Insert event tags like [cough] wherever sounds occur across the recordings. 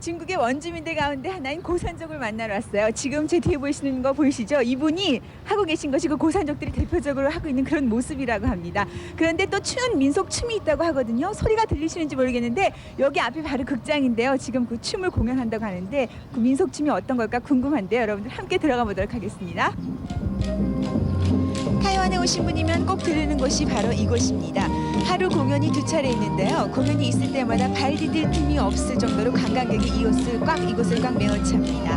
중국의 원주민들 가운데 하나인 고산족을 만나러 왔어요. 지금 제 뒤에 보이시는 거 보이시죠? 이분이 하고 계신 것이 그 고산족들이 대표적으로 하고 있는 그런 모습이라고 합니다. 그런데 또 추는 민속 춤이 있다고 하거든요. 소리가 들리시는지 모르겠는데 여기 앞이 바로 극장인데요. 지금 그 춤을 공연한다고 하는데 그 민속 춤이 어떤 걸까 궁금한데요. 여러분들 함께 들어가 보도록 하겠습니다. 타이완에 오신 분이면 꼭 들르는 곳이 바로 이곳입니다. 하루 공연이 두 차례 있는데요. 공연이 있을 때마다 발 디딜 틈이 없을 정도로 관광객이 이곳을 꽉 이곳을 꽉 메워 찹니다.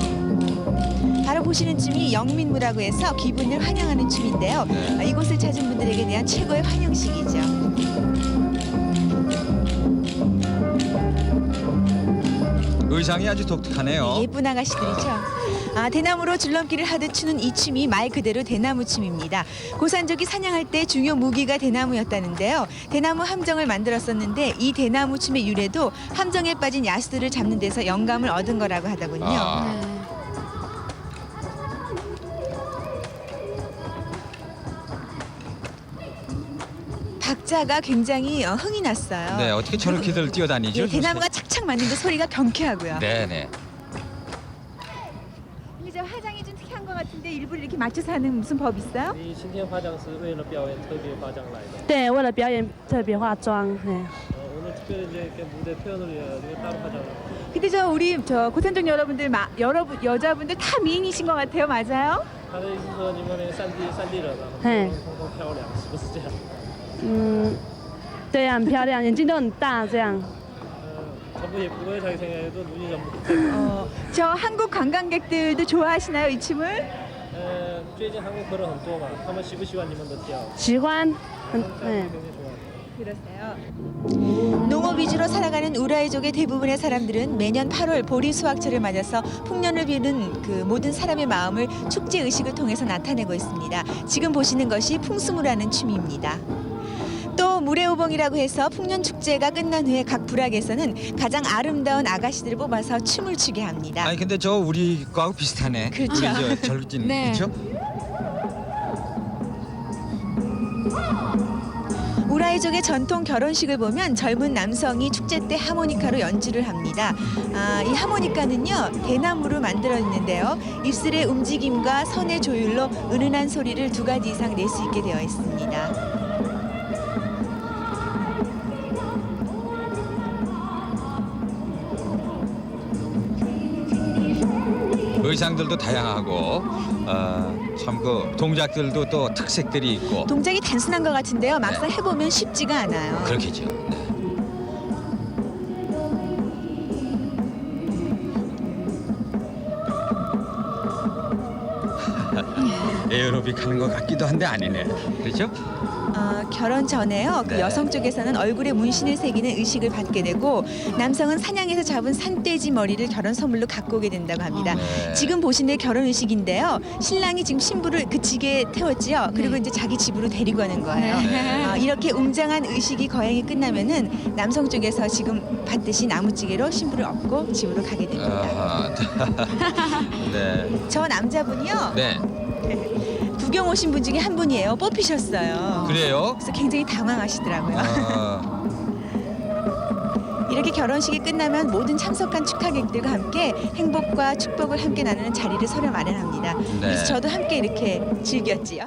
바로 보시는 춤이 영민무라고 해서 기분을 환영하는 춤인데요. 네. 아, 이곳을 찾은 분들에게 대한 최고의 환영식이죠. 의상이 아주 독특하네요. 예쁜 아가씨들이죠. 아, 대나무로 줄넘기를 하듯 추는 이 춤이 말 그대로 대나무 춤입니다. 고산족이 사냥할 때 중요 무기가 대나무였다는데요. 대나무 함정을 만들었었는데 이 대나무 춤의 유래도 함정에 빠진 야수들을 잡는 데서 영감을 얻은 거라고 하더군요. 아, 박자가 굉장히 어, 흥이 났어요. 네, 어떻게 저렇게들 뛰어다니죠? 예, 대나무가 착착 맞는데 소리가 경쾌하고요. 네, 네. 근데 저 화장이 좀 특이한 것 같은데 일부러 이렇게 맞춰서 하는 무슨 법 있어요?你今天化妆是为了表演特别化妆来的。对，为了表演特别化妆。嘿 어, 오늘 특별히 이제 이렇게 무대 표현을 위해 가지고 따로 화장을. 근데 저 우리 저 고산족 여러분들 마, 여러분 여자분들 다 미인이신 것 같아요. 맞아요? 他的意思说你们那个山地山地人啊，嘿通通漂亮，是不是这样？嗯，对啊，很漂亮，眼睛都很大，这样。 어, 전부 예쁘고요. 자기 생각에도 눈이 전부. 어, 저 한국 관광객들도 좋아하시나요 이 춤을? 呃，最近韩国客人很多嘛，他们喜不喜欢你们的跳？喜欢，很 음, 嗯。 굉장히 좋아요. 그러세요. 농업 위주로 살아가는 우라이족의 대부분의 사람들은 매년 8월 보리 수확철을 맞아서 풍년을 비는 그 모든 사람의 마음을 축제 의식을 통해서 나타내고 있습니다. 지금 보시는 것이 풍수무라는 춤입니다. 또 무례오봉이라고 해서 풍년 축제가 끝난 후에 각 부락에서는 가장 아름다운 아가씨들을 뽑아서 춤을 추게 합니다. 아니 근데 저 우리 거하고 비슷하네. 그렇죠. 저 절진 네. 그렇죠? 우라이족의 전통 결혼식을 보면 젊은 남성이 축제 때 하모니카로 연주를 합니다. 아, 이 하모니카는요 대나무로 만들어 있는데요. 입술의 움직임과 선의 조율로 은은한 소리를 두 가지 이상 낼 수 있게 되어 있습니다. 의상들도 다양하고 어, 참그 동작들도 또 특색들이 있고 동작이 단순한 것 같은데요. 막상 해보면 쉽지가 않아요. 그렇겠죠. 네. 에어로빅 하는 것 같기도 한데 아니네. 그렇죠? 어, 결혼 전에요. 그 네. 여성 쪽에서는 얼굴에 문신을 새기는 의식을 받게 되고 남성은 사냥에서 잡은 산돼지 머리를 결혼 선물로 갖고 오게 된다고 합니다. 네. 지금 보시는 결혼 의식인데요. 신랑이 지금 신부를 그 지게 태웠지요. 그리고 이제 자기 집으로 데리고 가는 거예요. 네. 어, 이렇게 웅장한 의식이 거행이 끝나면은 남성 쪽에서 지금 받듯이 나무찌개로 신부를 업고 집으로 가게 됩니다. 아하. [laughs] 네. 저 남자분이요. 네. 구경 오신 분 중에 한 분이에요. 뽑히셨어요. 그래요? 그래서 굉장히 당황하시더라고요. 아, [laughs] 이렇게 결혼식이 끝나면 모든 참석한 축하객들과 함께 행복과 축복을 함께 나누는 자리를 서로 마련합니다. 네. 그래서 저도 함께 이렇게 즐겼지요.